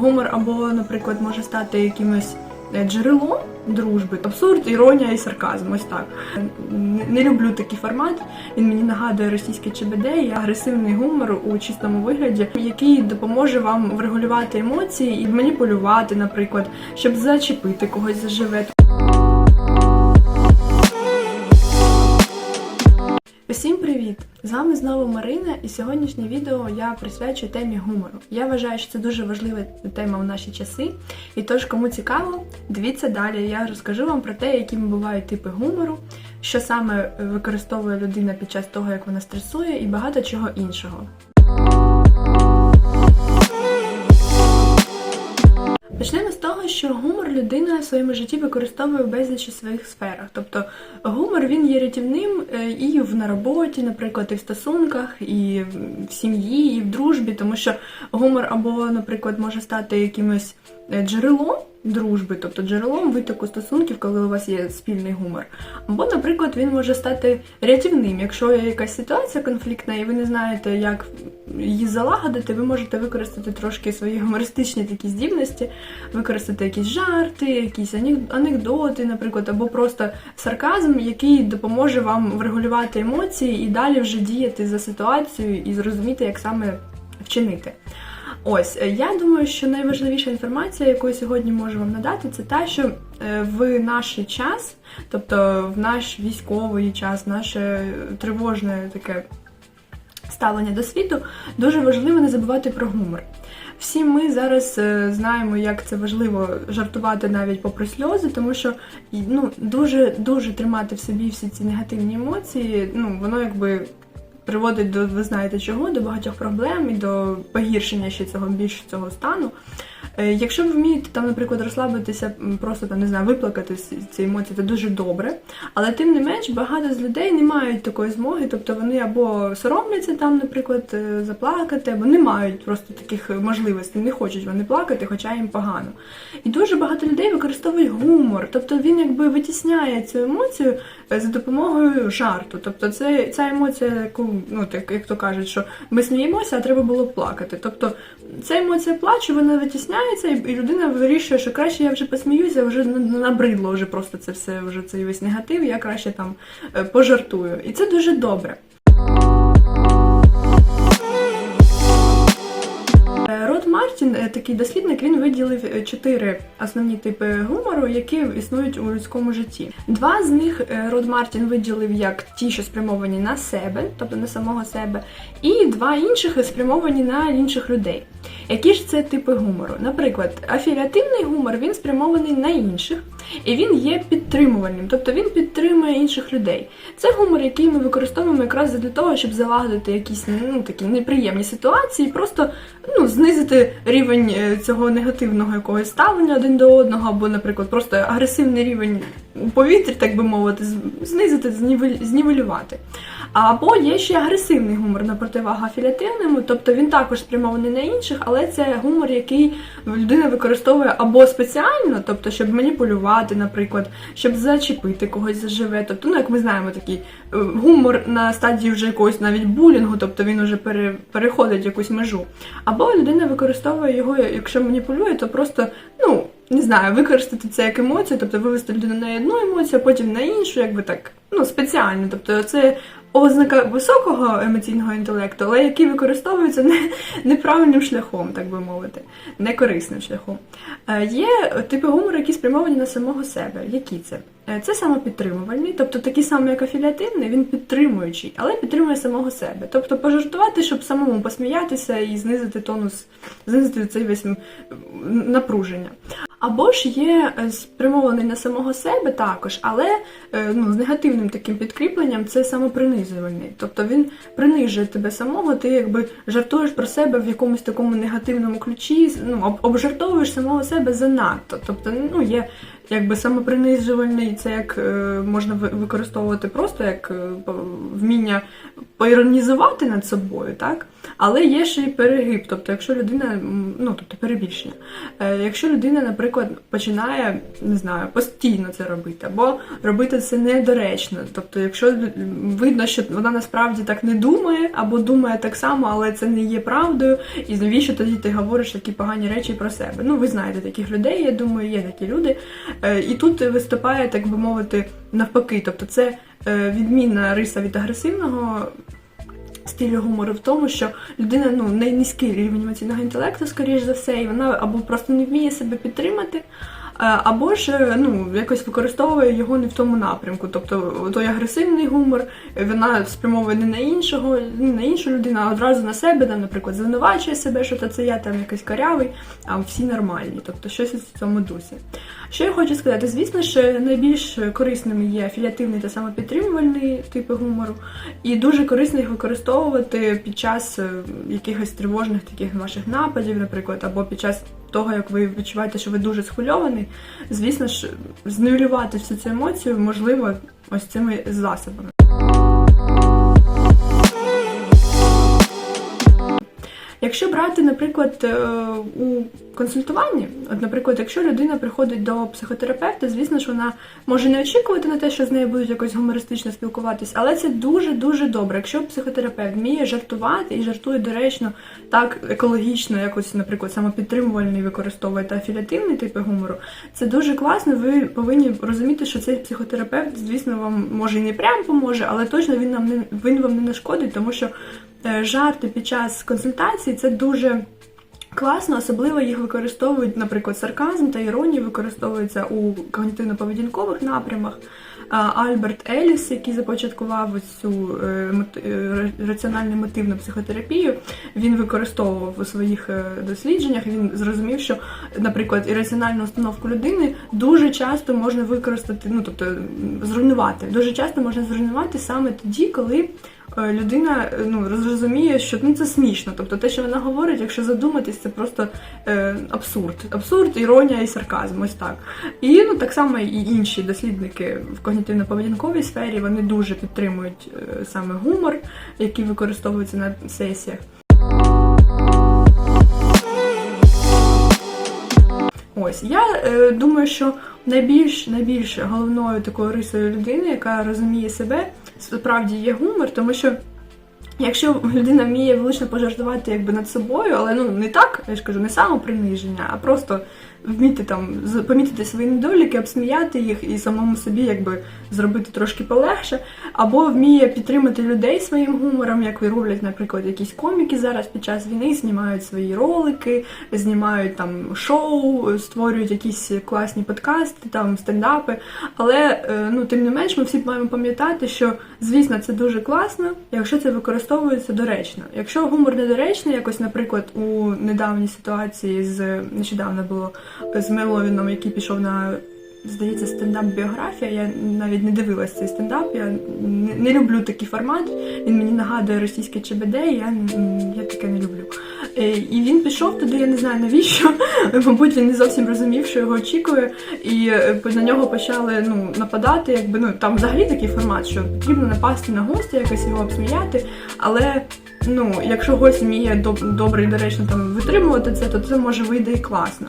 гумор або, наприклад, може стати якимось е, джерелом дружби. Абсурд, іронія і сарказм. Ось так. Не- люблю такий формат. Він мені нагадує російське ЧБД і агресивний гумор у чистому вигляді, який допоможе вам врегулювати емоції і маніпулювати, наприклад, щоб зачепити когось заживе. Привіт! З вами знову Марина, і сьогоднішнє відео я присвячу темі гумору. Я вважаю, що це дуже важлива тема в наші часи. І тож, кому цікаво, дивіться далі. Я розкажу вам про те, якими бувають типи гумору, що саме використовує людина під час того, як вона стресує, і багато чого іншого. Почнемо з того, що гумор людина в своєму житті використовує в безлічі своїх сферах. Тобто гумор він є рятівним е, і на роботі, наприклад, і в стосунках, і в сім'ї, і в дружбі, тому що гумор або, наприклад, може стати якимось е, джерелом дружби, тобто джерелом витоку стосунків, коли у вас є спільний гумор. Або, наприклад, він може стати рятівним. Якщо є якась ситуація конфліктна, і ви не знаєте, як її залагодити, ви можете використати трошки свої гумористичні такі здібності, використати якісь жарти, якісь анек- анекдоти, наприклад, або просто сарказм, який допоможе вам врегулювати емоції і далі вже діяти за ситуацією і зрозуміти, як саме вчинити. Ось е, я думаю, що найважливіша інформація, яку я сьогодні можу вам надати, це та, що е, в наш час, тобто в наш військовий час, наше тривожне таке ставлення до світу, дуже важливо не забувати про гумор. Всі ми зараз е, знаємо, як це важливо жартувати навіть попри сльози, тому що ну, дуже дуже тримати в собі всі ці негативні емоції, ну воно якби приводить до ви знаєте чого, до багатьох проблем і до погіршення ще цього більш цього стану. Е, Якщо ви вмієте там, наприклад, розслабитися, просто там не знаю, виплакати ці- ці емоції, це дуже добре. Але тим не менш, багато з людей не мають такої змоги, тобто вони або соромляться там, наприклад, е, заплакати, або не мають просто таких можливостей, не хочуть вони плакати, хоча їм погано. І дуже багато людей використовують гумор, тобто він якби витісняє цю емоцію е, за допомогою жарту. Тобто це ця емоція, яку ну як то кажуть, що ми сміємося, а треба було плакати. Тобто ця емоція плачу, вона витісняється, і і людина вирішує, що краще я вже посміюся, вже набридло вже просто це все, вже цей весь негатив, я краще там е, пожартую. І це дуже добре. Мартін, е, такий дослідник, він виділив е, чотири основні типи гумору, які існують у людському житті. Два з них е, Род Мартін виділив як ті, що спрямовані на себе, тобто на самого себе, і два інших спрямовані на інших людей. Які ж це типи гумору? Наприклад, афіліативний гумор він спрямований на інших, і він є підтримувальним, тобто він підтримує інших людей. Це гумор, який ми використовуємо якраз для того, щоб залагодити якісь ну такі неприємні ситуації, просто ну знизити рівень е, цього негативного якогось ставлення один до одного, або, наприклад, просто агресивний рівень у повітрі, так би мовити, знизити, знівелювати. Або є ще агресивний гумор на противагу афіліативному, тобто він також спрямований на інших, але це гумор, який людина використовує або спеціально, тобто щоб маніпулювати, наприклад, щоб зачепити когось заживе. Тобто, ну як ми знаємо, такий е, гумор на стадії вже якогось навіть булінгу, тобто він уже пере, переходить якусь межу. Або людина використовує його, якщо маніпулює, то просто ну. Не знаю, використати це як емоцію, тобто вивести людину на одну емоцію, а потім на іншу, якби так, ну спеціально. Тобто це ознака високого емоційного інтелекту, але який використовується не, неправильним шляхом, так би мовити, некорисним шляхом. Е, Є типи гумору, які спрямовані на самого себе. Які це? Е, Це самопідтримувальний, тобто такий самий, як афіліативний, він підтримуючий, але підтримує самого себе. Тобто пожартувати, щоб самому посміятися і знизити тонус, знизити цей весь напруження. Або ж є е, спрямований на самого себе також, але ну, з негативним таким підкріпленням це самопринизувальний. Тобто він принижує тебе самого, ти якби жартуєш про себе в якомусь такому негативному ключі, ну, об- обжартовуєш самого себе занадто. Тобто, ну, є якби самопринижувальний, це як е, можна використовувати просто як е, вміння поіронізувати над собою, так? Але є ще й перегиб, тобто, якщо людина, ну тобто перебільшення. Е, Якщо людина, наприклад, починає не знаю, постійно це робити, або робити це недоречно. Тобто, якщо видно, що вона насправді так не думає, або думає так само, але це не є правдою, і навіщо тоді ти говориш такі погані речі про себе? Ну, ви знаєте таких людей, я думаю, є такі люди. Е, І тут виступає, так би мовити, навпаки. Тобто, це е, відмінна риса від агресивного стилю гумору в тому, що людина ну не низький рівень емоційного інтелекту, скоріш за все, і вона або просто не вміє себе підтримати. Е, Або ж е, ну якось використовує його не в тому напрямку. Тобто той агресивний гумор, вона спрямовує не на іншого, не на іншу людину, а одразу на себе, там, наприклад, звинувачує себе, що це я там якийсь карявий, а всі нормальні. Тобто щось у цьому дусі. Що я хочу сказати, звісно ж, найбільш корисними є афіліативний та самопідтримувальний типи гумору, і дуже корисно їх використовувати під час е, якихось тривожних таких ваших нападів, наприклад, або під час того, як ви відчуваєте, що ви дуже схвильований. Звісно ж, зневелювати всю цю емоцію можливо ось цими засобами. Якщо брати, наприклад, е, у консультуванні, от, наприклад, якщо людина приходить до психотерапевта, звісно ж, вона може не очікувати на те, що з нею будуть якось гумористично спілкуватись, але це дуже дуже добре. Якщо психотерапевт вміє жартувати і жартує доречно, так екологічно, якось, наприклад, самопідтримувальний використовує та афілятивний типи гумору, це дуже класно. Ви повинні розуміти, що цей психотерапевт, звісно, вам може і не прям поможе, але точно він нам не він вам не нашкодить, тому що жарти під час консультації це дуже. Класно, особливо їх використовують, наприклад, сарказм та іронія використовуються у когнітивно-поведінкових напрямах. Альберт Еліс, який започаткував цю е, е, раціональну мотивну психотерапію, він використовував у своїх е, дослідженнях. Він зрозумів, що, наприклад, ірраціональну установку людини дуже часто можна використати, ну тобто зруйнувати. Дуже часто можна зруйнувати саме тоді, коли е, людина е, ну, розуміє, що ну, це смішно. Тобто те, що вона говорить, якщо задуматись, це просто е, абсурд. Абсурд, іронія і сарказм, ось так. І ну, так само і інші дослідники в когнітивно-поведінковій сфері вони дуже підтримують е, саме гумор, який використовується на сесіях. Ось я е, думаю, що найбільш найбільш головною такою рисою людини, яка розуміє себе, справді є гумор, тому що. Якщо людина вміє велично пожартувати якби над собою, але ну не так, я ж кажу, не самоприниження, а просто вміти там помітити свої недоліки, обсміяти їх і самому собі якби зробити трошки полегше, або вміє підтримати людей своїм гумором, як роблять, наприклад, якісь коміки зараз під час війни знімають свої ролики, знімають там шоу, створюють якісь класні подкасти, там стендапи. Але е, ну тим не менш, ми всі маємо пам'ятати, що звісно це дуже класно, якщо це використовується доречно. Якщо гумор недоречний, якось, наприклад, у недавній ситуації з нещодавно було з Меловіном, який пішов на. Здається, стендап біографія. Я навіть не дивилась цей стендап. Я не, не люблю такий формат. Він мені нагадує російське ЧБД, і я, я таке не люблю. Е, І він пішов туди, я не знаю навіщо. Мабуть, він не зовсім розумів, що його очікує, і е, на нього почали ну, нападати. Якби ну там взагалі такий формат, що потрібно напасти на гостя, якось його обсміяти. Але ну, якщо гость вміє доб- добре і доречно там витримувати це, то це може вийде і класно.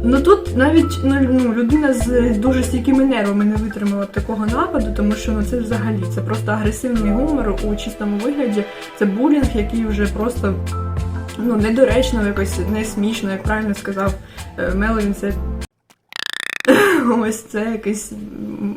Ну тут навіть ну, ну, людина з дуже стійкими нервами не витримала такого нападу, тому що ну це взагалі це просто агресивний гумор у чистому вигляді. Це булінг, який вже просто ну недоречно, якось не смішно, як правильно сказав е, Меловін, це. Ось це якийсь м,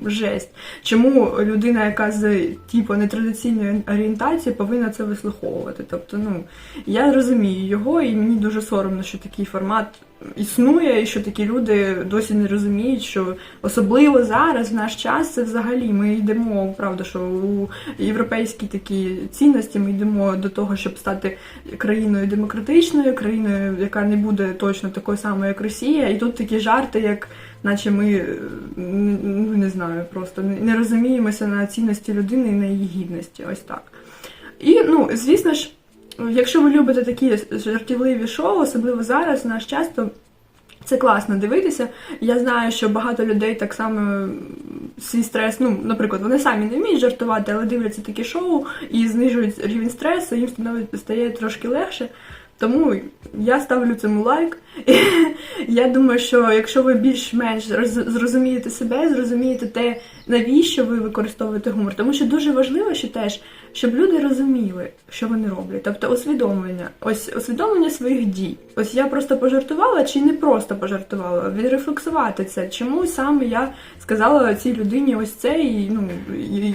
жесть. Чому людина, яка з типу нетрадиційної орієнтації, повинна це вислуховувати? Тобто, ну я розумію його, і мені дуже соромно, що такий формат існує, і що такі люди досі не розуміють, що особливо зараз, в наш час, це взагалі ми йдемо, правда, що у європейські такі цінності ми йдемо до того, щоб стати країною демократичною, країною, яка не буде точно такою самою, як Росія, і тут такі жарти, як наче ми ну не знаю, просто не- розуміємося на цінності людини і на її гідності. Ось так. І ну, звісно ж, якщо ви любите такі жартівливі шоу, особливо зараз, наш час, то це класно дивитися. Я знаю, що багато людей так само свій стрес. Ну, наприклад, вони самі не вміють жартувати, але дивляться такі шоу і знижують рівень стресу, їм становить- стає трошки легше. Тому я ставлю цьому лайк. Я думаю, що якщо ви більш-менш зрозумієте себе, зрозумієте те, навіщо ви використовуєте гумор, тому що дуже важливо ще теж, щоб люди розуміли, що вони роблять. Тобто усвідомлення, ось усвідомлення своїх дій. Ось я просто пожартувала чи не просто пожартувала, відрефлексувати це. Чому саме я сказала цій людині ось це, і ну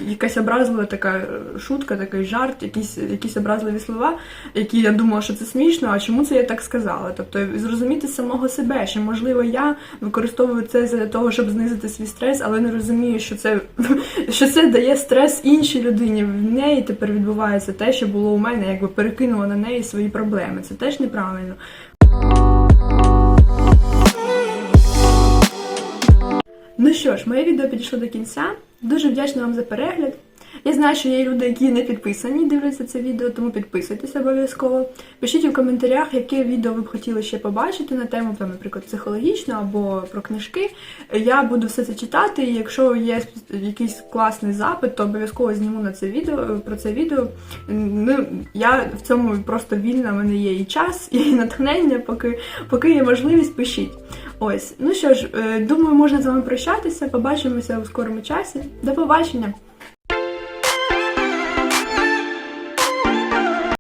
якась образлива така шутка, такий жарт, якісь, якісь образливі слова, які я думала, що це смішно, а чому це я так сказала? Тобто зрозуміти самого себе, що можливо я використовую це для того, щоб знизити свій стрес, але не розумію, що це, що це дає стрес іншій людині. В неї тепер відбувається те, що було у мене, якби перекинула на неї свої проблеми. Це теж неправильно. Ну що ж, моє відео підійшло до кінця. Дуже вдячна вам за перегляд. Я знаю, що є люди, які не підписані, дивляться це відео, тому підписуйтесь обов'язково. Пишіть у коментарях, яке відео ви б хотіли ще побачити на тему, там, наприклад, психологічну або про книжки. Я буду все це читати, і якщо є якийсь класний запит, то обов'язково зніму на це відео про це відео. Ну, я в цьому просто вільна, в мене є і час, і натхнення, поки, поки є можливість, пишіть. Ось, ну що ж, е, думаю, можна з вами прощатися. Побачимося у скорому часі. До побачення!